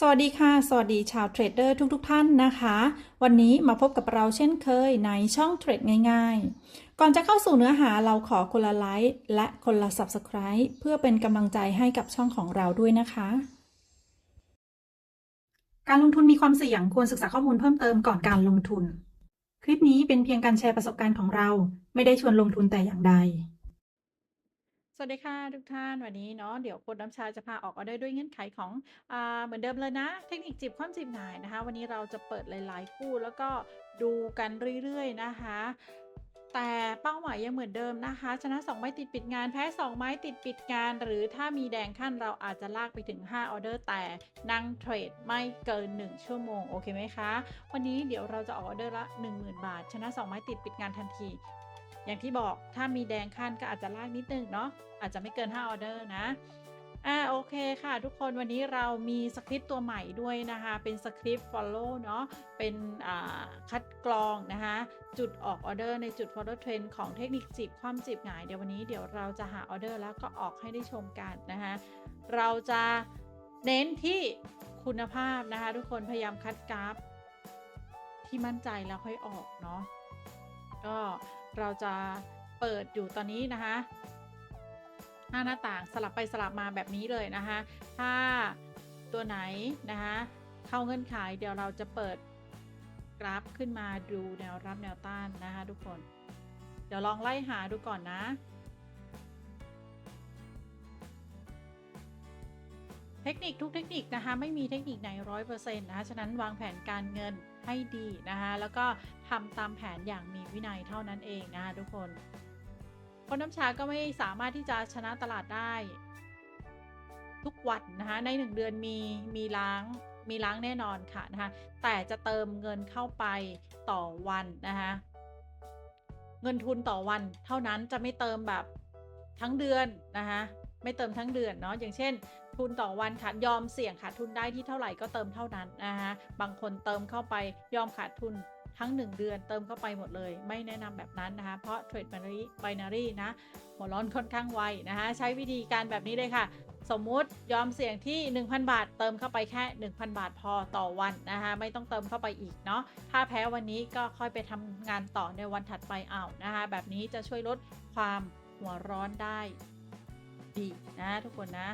สวัสดีค่ะ สวัสดีชาวเทรดเดอร์ทุกๆทท่านนะคะ วันนี้มาพบกับเราเช่นเคยในช่องเทรดง่ายๆ ก่อนจะเข้าสู่เนื้อหาเราขอคนละไลค์และคนละ Subscribe เพื่อเป็นกำลังใจให้กับช่องของเราด้วยนะคะ การลงทุนมีความเสี่ยงควรศึกษาข้อมูลเพิ่มเติมก่อนการลงทุน คลิปนี้เป็นเพียงการแชร์ประสบการณ์ของเรา ไม่ได้ชวนลงทุนแต่อย่างใด วัสดีค่ะทุกท่านวันนี้เนาะเดี๋ยวโคนน้ำชาจะพาออกออเดอร์ด้วยเงื่อนไขของอเหมือนเดิมเลยนะ เทคนิคจีบความจีบหน่ายนะคะ วันนี้เราจะเปิดหลายๆคู่แล้วก็ดูกันเรื่อยๆนะคะ แต่เป้าหมายยังเหมือนเดิมนะคะ ชนะ 2 ไม้ติดปิดงานแพ้ 2 ไม้ติดปิดงาน หรือถ้ามีแดงขั้นเราอาจจะลากไปถึง 5 ออเดอร์ แต่นั่งเทรดไม่เกิน 1 ชั่วโมงโอเคไหมคะ วันนี้เดี๋ยวเราจะออกออเดอร์ละ 10,000 บาท ชนะ 2 ไม้ติดปิดงานทันที อย่างที่บอกถ้ามีแดงขั้นก็อาจจะลากนิดนึงเนาะอาจจะไม่เกิน 5 ออเดอร์นะอ่าโอเคค่ะทุกคนวันนี้เรามีสคริปต์ตัวใหม่ด้วยนะคะ เป็นสคริปต์ follow เนาะเป็นอ่าคัดกรองนะคะ จุดออกออเดอร์ในจุด follow trend ของเทคนิคจีบความจีบหงายเดี๋ยววันนี้เดี๋ยวเราจะหาออเดอร์แล้วก็ออกให้ได้ชมกันนะคะเราจะเน้นที่คุณภาพนะคะ ทุกคนพยายามคัดกราฟที่มั่นใจแล้วค่อยออกเนาะก็ เราจะเปิดอยู่ตอนนี้นะคะหน้าหน้าต่างสลับไปสลับมาแบบนี้เลยนะคะ ถ้าตัวไหนนะคะเข้าเงื่อนไขเดี๋ยวเราจะเปิดกราฟขึ้นมาดูแนวรับแนวต้านนะคะทุกคน เดี๋ยวลองไล่หาดูก่อนนะ เทคนิคทุกเทคนิคนะคะไม่มีเทคนิคไหนร้อยเปอร์เซ็นต์นะคะฉะนั้นวางแผนการเงิน ให้ดีนะคะแล้วก็ทำตามแผนอย่างมีวินัยเท่านั้นเองนะคะทุกคนคนน้ำชาก็ไม่สามารถที่จะชนะตลาดได้ ทุกวันนะคะในหนึ่งเดือนมีมีล้างมีล้างแน่นอนค่ะนะคะแต่จะเติมเงินเข้าไปต่อวันนะคะเงินทุนต่อวันเท่านั้นจะไม่เติมแบบทั้งเดือนนะคะไม่เติมทั้งเดือนเนาะอย่างเช่น ทุนต่อวันขาดยอมเสี่ยงขาดทุนได้ที่เท่าไหร่ก็เติมเท่านั้นนะคะบางคนเติมเข้าไปยอมขาดทุนทั้ง 1 เดือนเติมเข้าไปหมดเลย ไม่แนะนำแบบนั้นนะคะ เพราะเทรด binary binary นะ หัวร้อนค่อนข้างไวนะคะ ใช้วิธีการแบบนี้เลยค่ะ สมมุติยอมเสี่ยงที่ 1,000 บาท เติมเข้าไปแค่ 1,000 บาทพอต่อวันนะคะ ไม่ต้องเติมเข้าไปอีกเนาะถ้าแพ้วันนี้ก็ค่อยไปทำงานต่อในวันถัดไปเอานะคะ แบบนี้จะช่วยลดความหัวร้อนได้ดีนะทุกคนนะ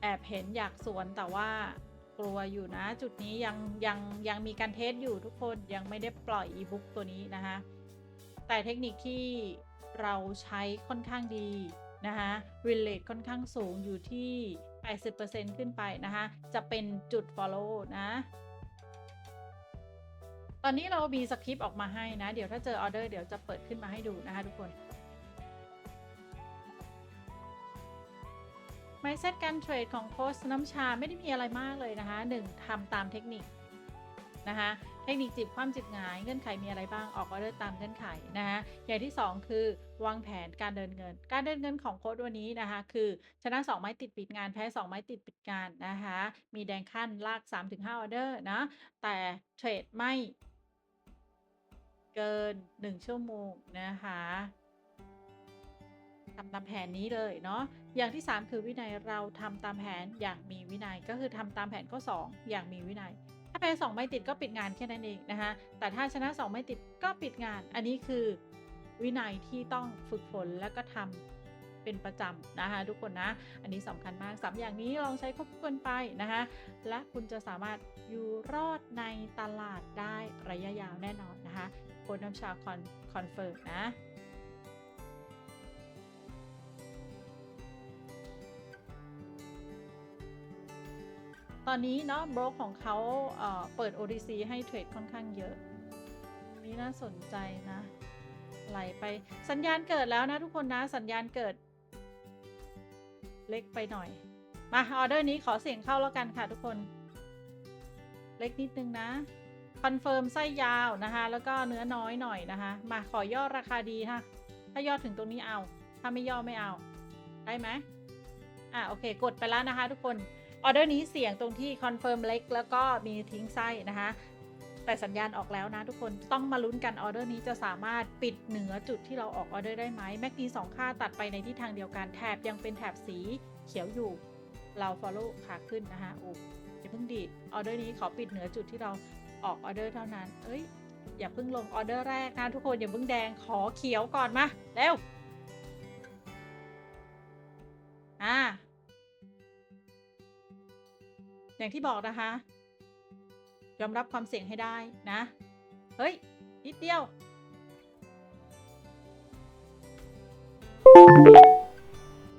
แอบเห็นอยากสวนแต่ว่ากลัวอยู่นะ จุดนี้ยังยังยังมีการเทสอยู่ทุกคนยังไม่ได้ปล่อยอีบุ๊กตัวนี้นะคะแต่เทคนิคที่เราใช้ค่อนข้างดีนะคะ relate ค่อนข้างสูงอยู่ที่ 80%ขึ้นไปนะคะจะเป็นจุด follow นะ ตอนนี้เรามีสคริปต์ออกมาให้นะ เดี๋ยวถ้าเจอออเดอร์เดี๋ยวจะเปิดขึ้นมาให้ดูนะคะทุกคน ไมเซ็ตการเทรดของโค้ชน้ำชาไม่ได้มีอะไรมากเลยนะคะหนึ่งทำตามเทคนิคนะคะเทคนิคจีบความจีบหงาย เงื่อนไขมีอะไรบ้างออกออเดอร์ตามเงื่อนไขนะคะอย่างที่ 2 คือวางแผนการเดินเงิน การเดินเงินของโค้ดวันนี้นะคะ คือชนะ 2 ไม้ติดปิดงานแพ้ 2 ไม้ติดปิดงานนะคะมีแดงขั้นลาก 3-5ออเดอร์นะแต่เทรดไม่เกิน 1 ชั่วโมงนะคะ ทำตามแผนนี้เลยเนาะอย่างที่ 3 คือวินัยเราทำตามแผนอย่างมีวินัยก็คือทำตามแผนข้อ 2 อย่างมีวินัย ถ้าแพ้2ไม่ติดก็ปิดงานแค่นั้นเองนะคะแต่ถ้าชนะ 2 ไม่ติดก็ปิดงาน อันนี้คือวินัยที่ต้องฝึกฝนแล้วก็ทำเป็นประจำนะคะทุกคนนะ อันนี้สำคัญมากสามอย่างนี้ลองใช้ควบคู่กันไปนะคะและคุณจะสามารถอยู่รอดในตลาดได้ระยะยาวแน่นอนนะคะโค้ดน้ำชาคอนคอนเฟิร์มนะ ตอนนี้เนาะบล็อกของเขาเปิด OTC ให้เทรดค่อนข้างเยอะ นี่น่าสนใจนะ ไหลไปสัญญาณเกิดแล้วนะทุกคนนะสัญญาณเกิด เล็กไปหน่อย มาออเดอร์นี้ขอเสียงเข้าแล้วกันค่ะทุกคน เล็กนิดนึงนะคอนเฟิร์มไส้ยาวนะคะ แล้วก็เนื้อน้อยหน่อยนะคะ มาขอย่อราคาดีค่ะ ถ้าย่อถึงตรงนี้เอา ถ้าไม่ย่อไม่เอา ได้ไหมอะโอเค กดไปแล้วนะคะทุกคน ออเดอร์นี้เสี่ยงตรงที่คอนเฟิร์มเล็กแล้วก็มีทิ้งไส้นะคะแต่สัญญาณออกแล้วนะทุกคนต้องมาลุ้นกันออเดอร์นี้จะสามารถปิดเหนือจุดที่เราออกออเดอร์ได้ไหมแม็กนีสองค่าตัดไปในทิศทางเดียวกันแถบยังเป็นแถบสีเขียวอยู่ เรา follow ขาขึ้นนะคะโอ้อย่าเพิ่งดีดออเดอร์นี้ขอปิดเหนือจุดที่เราออกออเดอร์เท่านั้น เอ้ยอย่าเพิ่งลงออเดอร์แรกนะทุกคนอย่าเพิ่งแดงขอเขียวก่อนมาเร็วอ่า อย่างที่บอกนะคะ ยอมรับความเสี่ยงให้ได้นะ เฮ้ย นิดเดียว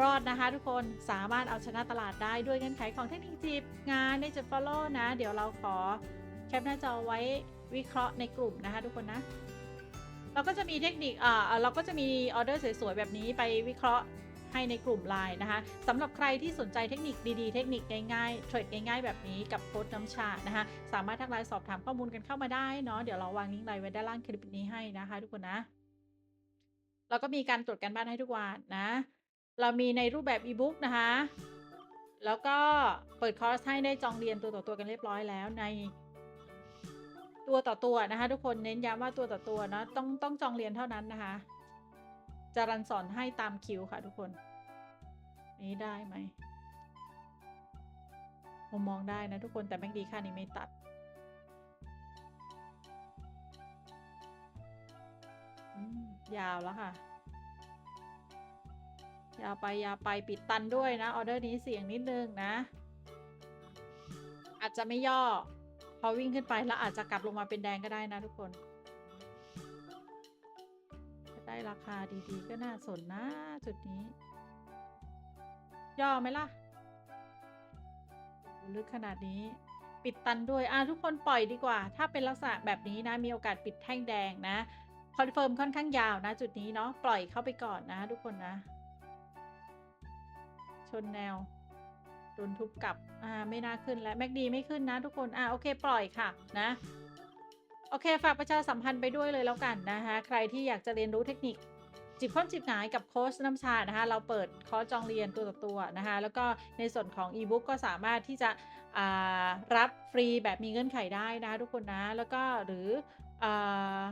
รอดนะคะทุกคนสามารถเอาชนะตลาดได้ด้วยเงื่อนไขของเทคนิคจีบงานในจุด follow นะ เดี๋ยวเราขอแคปหน้าจอไว้วิเคราะห์ในกลุ่มนะคะทุกคนนะ เราก็จะมีเทคนิคอ่าเราก็จะมีออเดอร์สวยๆแบบนี้ไปวิเคราะห์ ให้ในกลุ่มไลน์นะคะสำหรับใครที่สนใจเทคนิคดีๆ เทคนิคง่ายๆเทรดง่าย ๆ แบบนี้กับโค้ดน้ำชานะคะ สามารถทักไลน์สอบถามข้อมูลกันเข้ามาได้เนาะเดี๋ยวเราวางลิงก์ไลน์ไว้ด้านล่างคลิปนี้ให้นะคะทุกคนนะเราก็มีการตรวจการบ้านให้ทุกวันนะ เรามีในรูปแบบอีบุ๊กนะคะ แล้วก็เปิดคอร์สให้ได้จองเรียนตัวต่อตัวกันเรียบร้อยแล้วในตัวต่อตัวนะคะทุกคนเน้นย้ำว่าตัวต่อตัวเนาะต้องต้องจองเรียนเท่านั้นนะคะจะรันสอนให้ตามคิวค่ะทุกคน นี้ได้ไหมผมมองได้นะทุกคนแต่แม็กดีค่านี้ไม่ตัด ยาวแล้วค่ะ ยาวไปยาวไปปิดตันด้วยนะ ออเดอร์นี้เสี่ยงนิดนึงนะ อาจจะไม่ย่อ พอวิ่งขึ้นไปแล้วอาจจะกลับลงมาเป็นแดงก็ได้นะทุกคนได้ราคาดีๆ ก็น่าสนนะจุดนี้ ย่อไหมล่ะลึกขนาดนี้ ปิดตันด้วย อะทุกคนปล่อยดีกว่า ถ้าเป็นลักษณะแบบนี้นะ มีโอกาสปิดแท่งแดงนะ คอนเฟิร์มค่อนข้างยาวนะ จุดนี้เนาะ ปล่อยเข้าไปก่อนนะ ทุกคนนะ ชนแนวโดนทุบกลับ อ่า ไม่น่าขึ้นแล้วแม็กดีไม่ขึ้นนะ ทุกคน อ่าโอเค ปล่อยค่ะ นะ โอเค ฝากประชาสัมพันธ์ไปด้วยเลยแล้วกันนะคะ ใครที่อยากจะเรียนรู้เทคนิค จิบคว่ำจิบหงายกับโค้ชน้ำชานะคะ เราเปิดคอร์สจองเรียนตัวต่อตัวนะคะ แล้วก็ในส่วนของอีบุ๊กก็สามารถที่จะรับฟรีแบบมีเงื่อนไขได้นะคะทุกคนนะ แล้วก็หรืออ่า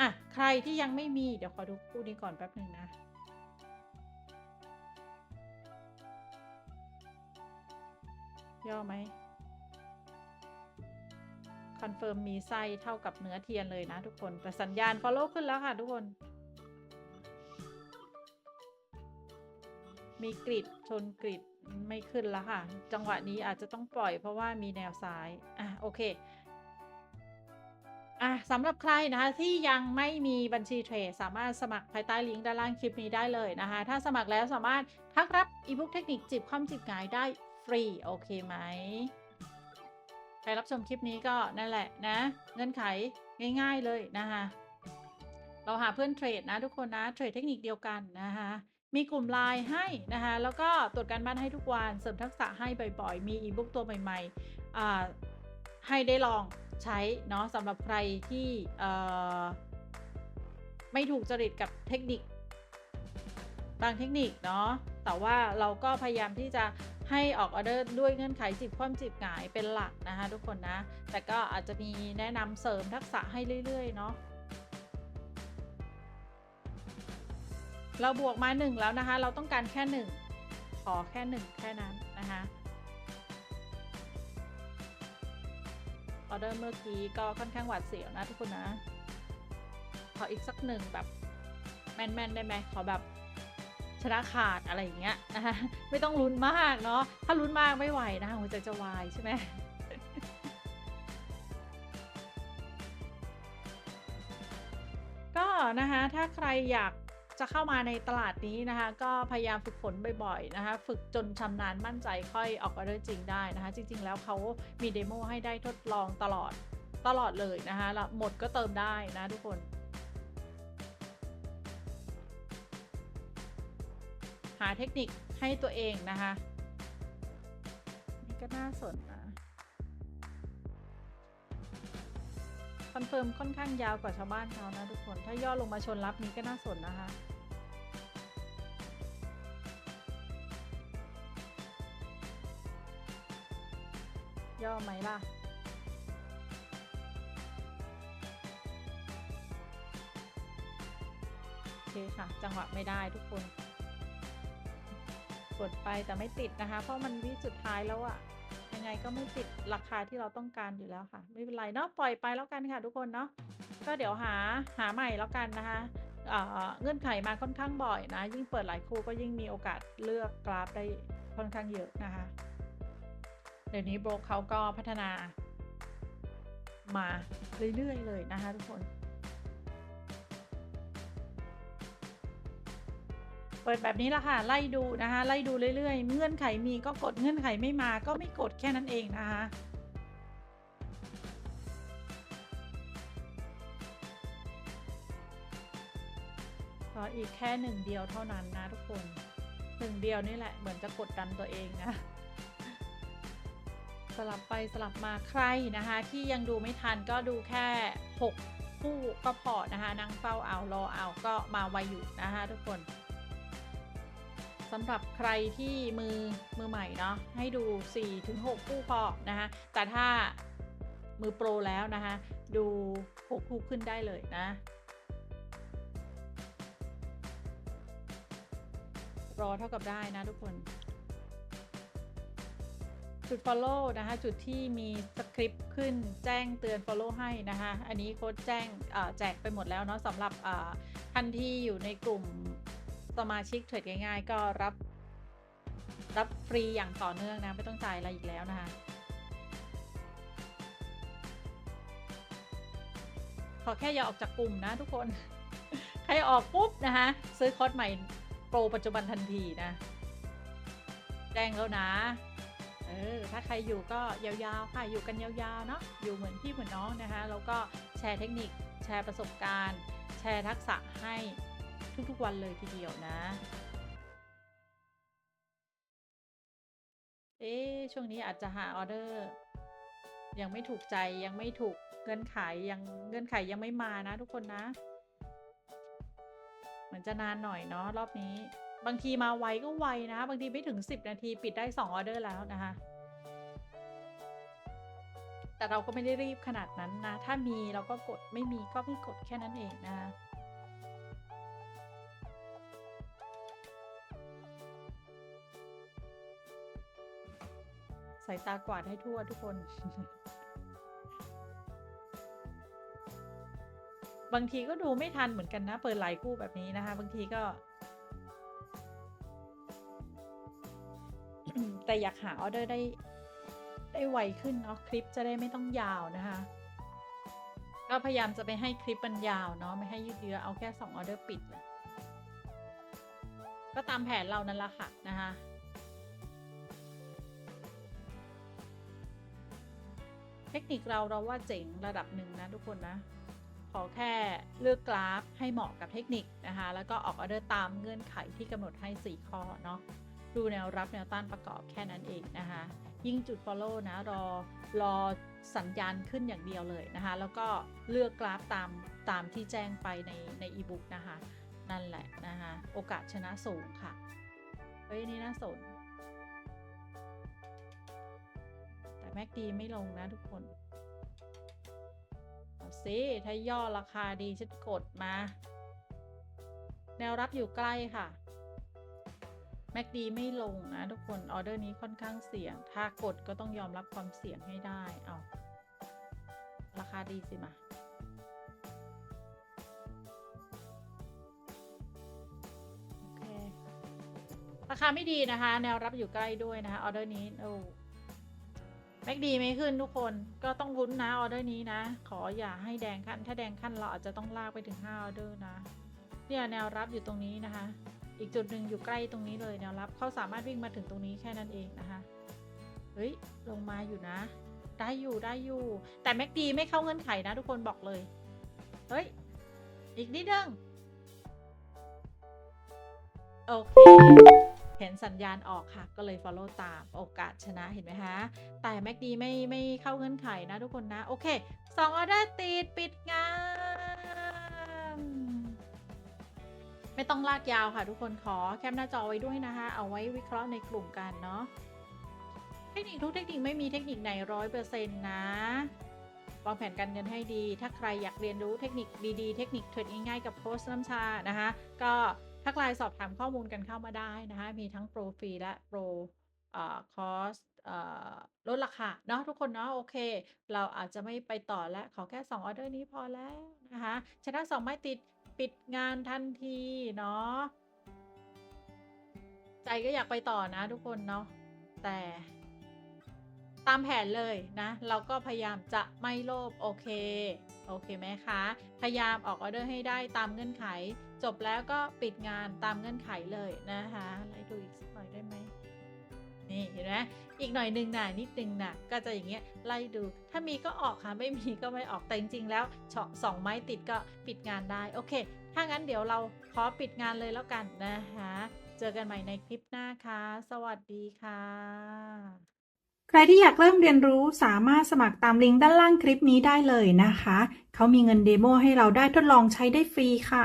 อะใครที่ยังไม่มีเดี๋ยวขอดูคู่นี้ก่อนแป๊บหนึ่งนะย่อไหมคอนเฟิร์มมีไส้เท่ากับเนื้อเทียนเลยนะทุกคน แต่สัญญาณ follow ขึ้นแล้วค่ะทุกคน มีกริดชนกริดไม่ขึ้นแล้วค่ะ จังหวะนี้อาจจะต้องปล่อยเพราะว่ามีแนวซ้ายอะโอเคอะสำหรับใครนะคะที่ยังไม่มีบัญชีเทรดสามารถสมัครภายใต้ลิงก์ด้านล่างคลิปนี้ได้เลยนะคะ ถ้าสมัครแล้วสามารถทักรับอีบุ๊กเทคนิคจิบคว่ำจิบหงายได้ฟรีโอเคไหมใครรับชมคลิปนี้ก็นั่นแหละนะเงื่อนไขง่าย ๆเลยนะคะเราหาเพื่อนเทรดนะทุกคนนะเทรดเทคนิคเดียวกันนะคะ มีกลุ่มไลน์ให้นะคะ แล้วก็ตรวจการบ้านให้ทุกวันเสริมทักษะให้บ่อยๆ มีอีบุ๊กตัวใหม่ๆให้ได้ลองใช้เนาะสำหรับใครที่ไม่ถูกจริตกับเทคนิค บางเทคนิคเนาะแต่ว่าเราก็พยายามที่จะให้ออกออเดอร์ด้วยเงื่อนไขจิบคว่ำจิบหงายเป็นหลักนะคะทุกคนนะ แต่ก็อาจจะมีแนะนำเสริมทักษะให้เรื่อยๆเนาะ เราบวกมาหนึ่งแล้วนะคะ เราต้องการแค่หนึ่งขอแค่หนึ่งแค่นั้นนะคะออเดอร์เมื่อกี้ก็ค่อนข้างหวาดเสียวนะทุกคนนะ ขออีกสักหนึ่งแบบแมนๆได้ไหมขอแบบชนะขาดอะไรอย่างเงี้ยนะคะไม่ต้องลุ้นมากเนาะถ้าลุ้นมากไม่ไหวนะหัวใจจะวายใช่ไหมก็นะคะถ้าใครอยาก จะเข้ามาในตลาดนี้นะคะ ก็พยายามฝึกฝนบ่อยๆนะคะ ฝึกจนชำนาญมั่นใจค่อยออกออเดอร์จริงได้นะคะ จริง ๆ แล้วเขามีเดโมให้ได้ทดลองตลอดตลอดเลยนะคะแล้วหมดก็เติมได้นะทุกคน หาเทคนิคให้ตัวเองนะคะ นี่ก็น่าสนนะ อนเฟิร์มค่อนข้างยาวกว่าชาวบ้านเขานะทุกคน ถ้าย่อลงมาชนรับนี้ก็น่าสนนะคะย่อไหมล่ะ โอเคค่ะ จังหวะไม่ได้ทุกคน กดไปแต่ไม่ติดนะคะ เพราะมันวิสุดท้ายแล้วอะ ไงก็ไม่ติดราคาที่เราต้องการอยู่แล้วค่ะ ไม่เป็นไรเนาะปล่อยไปแล้วกันค่ะทุกคนเนาะก็เดี๋ยวหาหาใหม่แล้วกันนะคะเอ่อเงื่อนไขมาค่อนข้างบ่อยนะ ยิ่งเปิดหลายคู่ก็ยิ่งมีโอกาสเลือกกราฟได้ค่อนข้างเยอะนะคะ เดี๋ยวนี้โบรกเขาก็พัฒนามาเรื่อยๆเลยนะคะทุกคน เปิดแบบนี้ละค่ะไล่ดูนะคะไล่ดูเรื่อยๆ เงื่อนไขมีก็กดเงื่อนไขไม่มาก็ไม่กดแค่นั้นเองนะคะก็อีกแค่หนึ่งเดียวเท่านั้นนะทุกคนหนึ่งเดียวนี่แหละเหมือนจะกดดันตัวเองนะสลับไปสลับมาใครนะคะ ที่ยังดูไม่ทันก็ดูแค่ 6 คู่ก็พอนะคะนั่งเฝ้าเอารอเอาก็มาไวอยู่นะคะทุกคน สำหรับใครที่มือมือใหม่เนาะให้ดู 4-6 คู่พอนะคะแต่ถ้ามือโปรแล้วนะคะดู 6 คู่ขึ้นได้เลยนะ รอเท่ากับได้นะทุกคนจุด follow นะคะจุดที่มีสคริปต์ขึ้นแจ้งเตือน follow ให้นะคะอันนี้โค้ดแจ้งแจกไปหมดแล้วเนาะสำหรับท่านที่อยู่ในกลุ่ม สมาชิกเทรดง่ายๆ ก็รับ รับฟรีอย่างต่อเนื่องนะ ไม่ต้องจ่ายอะไรอีกแล้วนะคะ ขอแค่อย่าออกจากกลุ่มนะทุกคน ใครออกปุ๊บนะคะ ซื้อคอร์สใหม่โปรปัจจุบันทันทีนะ แจ้งแล้วนะเออถ้าใครอยู่ก็ยาวๆค่ะอยู่กันยาวๆเนาะอยู่เหมือนพี่เหมือนน้องนะคะ แล้วก็แชร์เทคนิค แชร์ประสบการณ์ แชร์ทักษะให้ ทุกๆวันเลยทีเดียวนะ เอ๊ะช่วงนี้อาจจะหาออเดอร์ ยังไม่ถูกใจยังไม่ถูกเงื่อนไขยังเงื่อนไขยังไม่มานะ ทุกคนนะ เหมือนจะนานหน่อยเนาะรอบนี้ บางทีมาไวก็ไวนะ บางทีไม่ถึง 10 นาทีปิดได้ 2 ออเดอร์แล้วนะคะแต่เราก็ไม่ได้รีบขนาดนั้นนะ ถ้ามีเราก็กดไม่มีก็ไม่กดแค่นั้นเองนะคะ สายตากวาดให้ทั่วทุกคน บางทีก็ดูไม่ทันเหมือนกันนะ เปิดหลายคู่แบบนี้นะคะ บางทีก็ แต่อยากหาออเดอร์ได้ ได้ไวขึ้นเนาะคลิปจะได้ไม่ต้องยาวนะคะก็พยายามจะไปให้คลิปมันยาวเนาะไม่ให้ยืดเยื้อเอาแค่2ออเดอร์ปิด ก็ตามแผนเรานั่นแหละค่ะนะคะ ทคนิคเราเราว่าเจ๋งระดับหนึ่งนะทุกคนนะ ขอแค่เลือกกราฟให้เหมาะกับเทคนิคนะคะ แล้วก็ออกออเดอร์ตามเงื่อนไขที่กำหนดให้ 4 ข้อเนาะดูแนวรับแนวต้านประกอบแค่นั้นเองนะคะ ยิ่งจุด follow นะรอรอสัญญาณขึ้นอย่างเดียวเลยนะคะ แล้วก็เลือกกราฟตามตามที่แจ้งไปในในอีบุ๊กนะคะ นั่นแหละนะคะ โอกาสชนะสูงค่ะ เฮ้ยนี่น่าสน แต่แม็กดีไม่ลงนะทุกคนเอาสิถ้าย่อราคาดีฉันกดมา แนวรับอยู่ใกล้ค่ะแม็กดีไม่ลงนะทุกคนออเดอร์นี้ค่อนข้างเสี่ยง ถ้ากดก็ต้องยอมรับความเสี่ยงให้ได้เอาราคาดีสิมาโอเคราคาไม่ดีนะคะ แนวรับอยู่ใกล้ด้วยนะคะออเดอร์นี้โอ้ แม็กดีไม่ขึ้นทุกคนก็ต้องลุ้นนะออเดอร์นี้นะ ขออย่าให้แดงขั้น ถ้าแดงขั้นเราอาจจะต้องลากไปถึง5ออเดอร์นะ เนี่ยแนวรับอยู่ตรงนี้นะคะ อีกจุดหนึ่งอยู่ใกล้ตรงนี้เลยแนวรับเขาสามารถวิ่งมาถึงตรงนี้แค่นั้นเองนะคะเฮ้ยลงมาอยู่นะ ได้อยู่ได้อยู่ แต่แม็กดีไม่เข้าเงื่อนไขนะ ทุกคนบอกเลยเฮ้ยอีกนิดนึงโอเค เห็นสัญญาณออกค่ะ ก็เลย follow ตามโอกาสชนะเห็นไหมคะ แต่แม็กดีไม่ไม่เข้าเงื่อนไขนะทุกคนนะ โอเคสองออเดอร์ติดปิดงานไม่ต้องลากยาวค่ะทุกคนขอแคปหน้าจอไว้ด้วยนะคะ เอาไว้วิเคราะห์ในกลุ่มกันเนาะเทคนิคทุกเทคนิคไม่มีเทคนิคไหนร้อยเปอร์เซ็นต์นะวางแผนการเงินให้ดี ถ้าใครอยากเรียนรู้เทคนิคดีๆ เทคนิคเทรดง่ายๆกับโค้ชน้ำชานะคะ ก็ ทักไลน์สอบถามข้อมูลกันเข้ามาได้นะคะ มีทั้งโปรฟรีและโปรคอสลดราคาเนาะทุกคนเนาะโอเค เราอาจจะไม่ไปต่อแล้ว ขอแค่ 2 ออเดอร์นี้พอแล้วนะคะ ชนะ 2 ไม่ติดปิดงานทันทีเนาะใจก็อยากไปต่อนะทุกคนเนาะแต่ตามแผนเลยนะ เราก็พยายามจะไม่โลภโอเค โอเคไหมคะ พยายามออกออเดอร์ให้ได้ตามเงื่อนไข จบแล้วก็ปิดงานตามเงื่อนไขเลยนะคะไล่ดูอีกสักหน่อยได้ไหมนี่เห็นไหมอีกหน่อยหนึ่งหน่ะนิดนึงน่ะก็จะอย่างเงี้ยไล่ดู ถ้ามีก็ออกค่ะ ไม่มีก็ไม่ออก แต่จริงๆแล้วเฉาะสองไม้ติดก็ปิดงานได้ โอเค ถ้างั้นเดี๋ยวเราขอปิดงานเลยแล้วกันนะคะ เจอกันใหม่ในคลิปหน้าค่ะ สวัสดีค่ะ ใครที่อยากเริ่มเรียนรู้สามารถสมัครตามลิงก์ด้านล่างคลิปนี้ได้เลยนะคะ เขามีเงินเดโมให้เราได้ทดลองใช้ได้ฟรีค่ะ